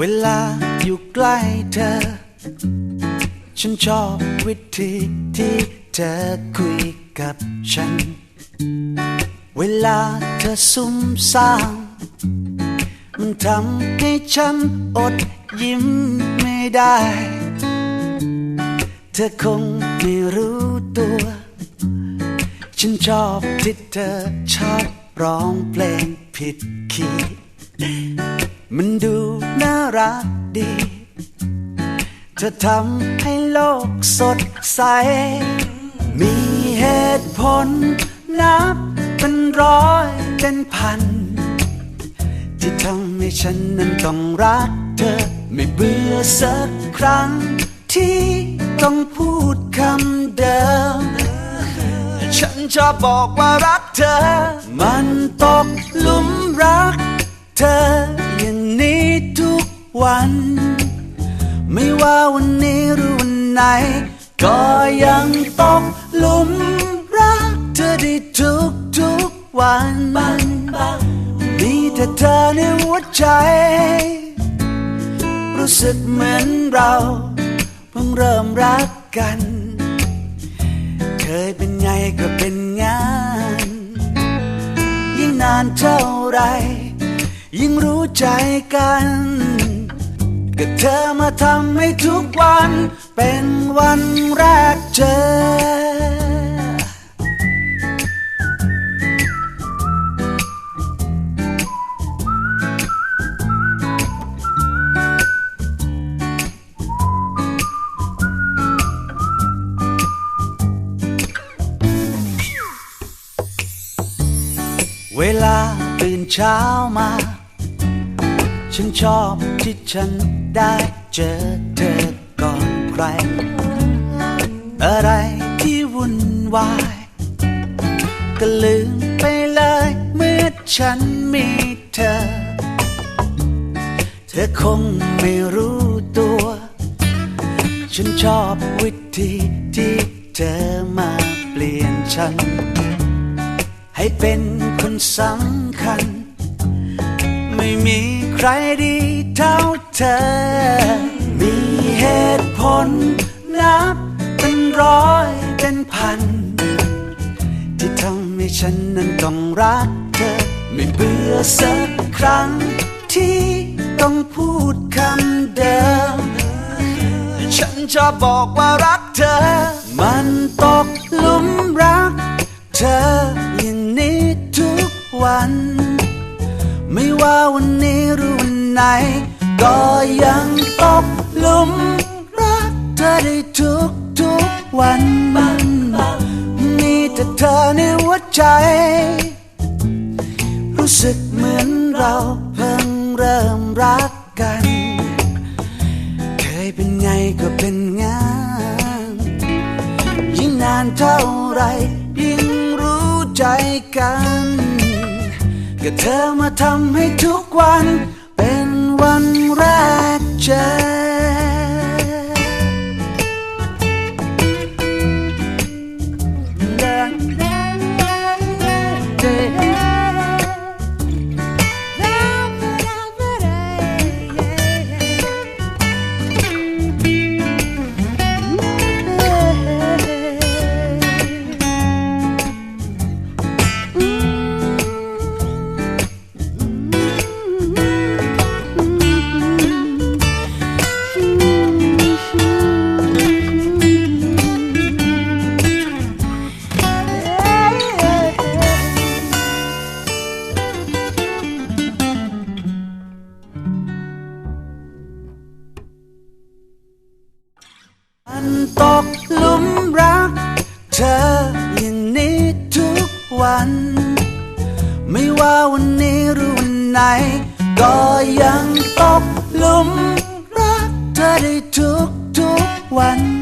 วลาอยู่ใกล้เธอ ฉันชอบวิธีที่เธอคุยกับฉัน เวลาเธอซุ่มซ่ามมันทำให้ฉันอดยิ้มไม่ได้ เธอคงไม่รู้ตัว ฉันชอบที่เธอชอบร้องเพลงผิดคีย์ มันดูน่ารักดี เธอทำให้โลกสดใส มีเหตุผลนับเป็นร้อยเป็นพัน ที่ทำให้ฉันนั้นต้องรักเธอ ไม่เบื่อสักครั้ง ที่ต้องพูดคำเดิม ฉันชอบบอกว่ารักเธอ มันตกหลุมรักเธอ วัน ไม่ว่าวันนี้หรือวันไหน ก็ยังตกหลุมรักเธอได้ทุกทุกๆวันมีแต่เธอในหัวใจ รู้สึกเหมือนเราเพิ่งเริ่มรักกัน เคยเป็นไงก็เป็นงาน ยิ่งนานเท่าไร ยิ่งรู้ใจกัน ก็เธอมาทำให้ทุกวัน เป็นวันแรกเจอเวลาตื่นเช้ามา ฉันชอบที่ฉันได้เจอเธอก่อนใคร อะไรที่วุ่นวาย ก็ลืมไปเลยเมื่อฉันมีเธอ เธอคงไม่รู้ตัว ฉันชอบวิธีที่เธอมาเปลี่ยนฉัน ให้เป็นคนสำคัญ ไม่มี ใครดีเท่าเธอ มีเหตุผลนับเป็นร้อยเป็นพัน ที่ทำให้ฉันนั้นต้องรักเธอ ไม่เบื่อสักครั้ง ที่ต้องพูดคำเดิม ฉันชอบบอกว่ารักเธอ มันตก ไหน ก็ยังตกหลุมรักเธอได้ทุกทุกวันมีแต่เธอในหัวใจ รู้สึกเหมือนเราเพิ่งเริ่มรักกัน เคยเป็นไงก็เป็นงานยิ่งนานเท่าไรยิ่งรู้ใจกันก็เธอมาทำให้ทุกวันเป็นวัน นตกหลุมรัก เธออย่างนี้ทุกวัน ไม่ว่าวันนี้หรือวันไหน ก็ยังตกหลุมรักเธอได้ทุกทุกๆวัน